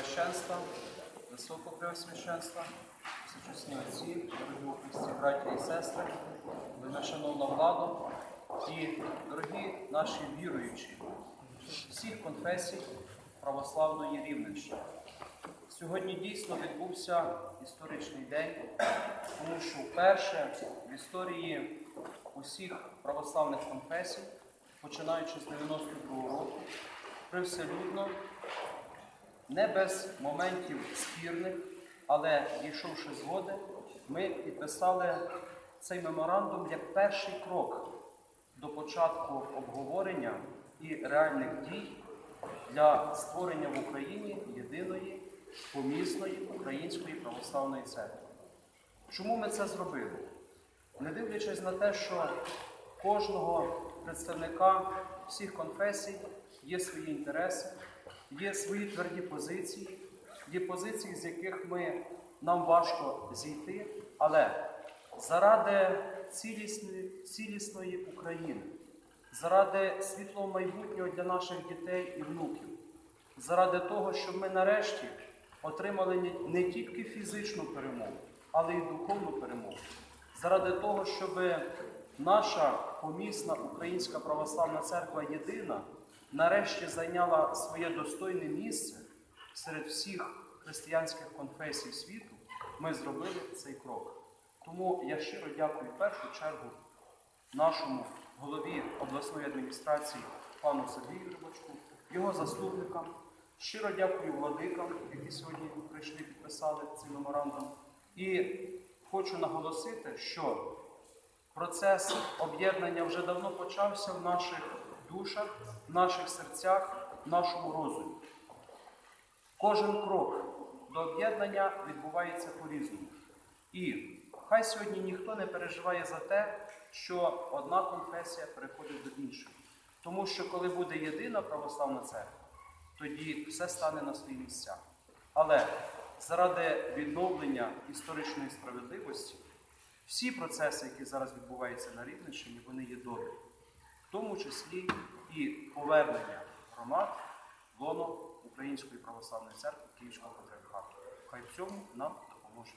Преосвященства, Високопреосвященства, всечесні отці, дорогі Христі, браті і сестри, вельмишановна владу і дорогі наші віруючі всіх конфесій православної Рівненщини. Сьогодні дійсно відбувся історичний день, тому що вперше в історії усіх православних конфесій, починаючи з 92-го року, привселюдно, не без моментів спірних, але дійшовши згоди, ми підписали цей меморандум як перший крок до початку обговорення і реальних дій для створення в Україні єдиної помісної української православної церкви. Чому ми це зробили? Не дивлячись на те, що кожного представника всіх конфесій є свої інтереси, є свої тверді позиції, є позиції, з яких ми, нам важко зійти, але заради цілісної, цілісної України, заради світлого майбутнього для наших дітей і внуків, заради того, щоб ми нарешті отримали не- тільки фізичну перемогу, але й духовну перемогу. Заради того, щоб наша помісна Українська православна церква єдина нарешті зайняла своє достойне місце серед всіх християнських конфесій світу, ми зробили цей крок. Тому я щиро дякую в першу чергу нашому голові обласної адміністрації пану Сергію Рибачку, його заступникам. Щиро дякую владикам, які сьогодні прийшли підписали цей меморандум. І хочу наголосити, що процес об'єднання вже давно почався в наших душах, в наших серцях, нашому розумі. Кожен крок до об'єднання відбувається по-різному. І хай сьогодні ніхто не переживає за те, що одна конфесія переходить до іншої. Тому що коли буде єдина православна церква, тоді все стане на свої місця. Але заради відновлення історичної справедливості, всі процеси, які зараз відбуваються на Рівненщині, вони є добрі, в тому числі і повернення громад в лоно Української православної церкви Київського патріархату. Хай в цьому нам допоможе.